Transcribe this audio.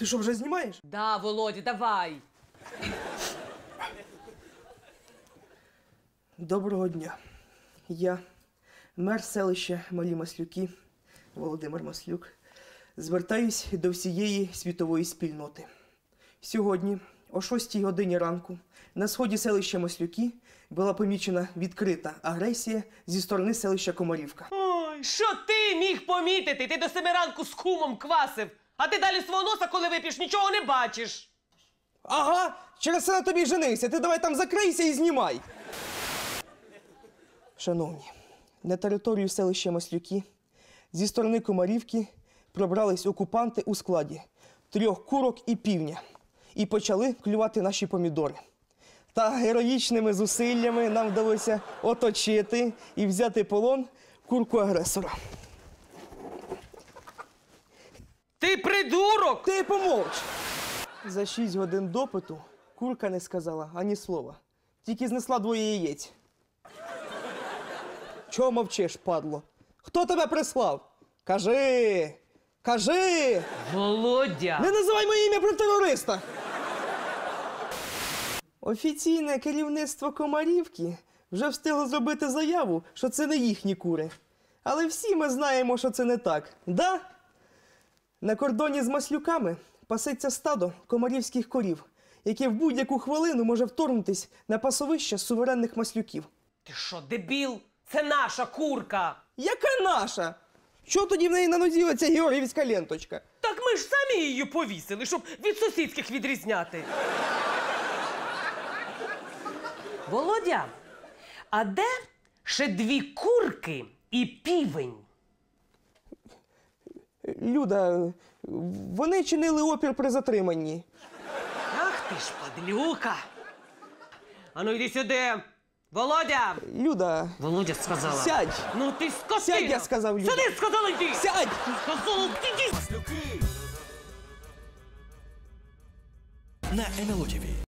Ти що, вже знімаєш? Да, Володя, давай. Доброго дня. Я, мер селища Малі Маслюки, Володимир Маслюк, звертаюсь до всієї світової спільноти. Сьогодні, о 6 годині ранку, на сході селища Маслюки була помічена відкрита агресія зі сторони селища Комарівка. Ой, що ти міг помітити? Ти до семи ранку з кумом квасив, а ти далі свого носа, коли вип'єш, нічого не бачиш. Ага, через це на тобі женився. Ти давай там закрийся і знімай. Шановні, на територію селища Маслюки зі сторони Комарівки пробрались окупанти у складі трьох курок і півня і почали клювати наші помідори. Та героїчними зусиллями нам вдалося оточити і взяти полон курку агресора. Ти придурок! Ти помовч! За шість годин допиту курка не сказала ані слова. Тільки знесла двоє яєць. Чого мовчиш, падло? Хто тебе прислав? Кажи! Кажи! Володя! Не називай моє ім'я про терориста! Офіційне керівництво Комарівки вже встигло зробити заяву, що це не їхні кури. Але всі ми знаємо, що це не так. Да? На кордоні з маслюками пасеться стадо комарівських корів, яке в будь-яку хвилину може вторгнутись на пасовище суверенних маслюків. Ти що, дебіл? Це наша курка! Яка наша? Що тоді в неї на нозі оця георгіївська ленточка? Так ми ж самі її повісили, щоб від сусідських відрізняти. Володя, а де ще дві курки і півень? Люда, вони чинили опір при затриманні. Ах ти ж падлюка! Ану йди сюди! Володя! Люда, Володя сказала. сядь! Ну ти скотина! Сядь, я сказав, Люда. Сюди сказала йди! Сядь! Сказала, йди! на НЛО ТВ.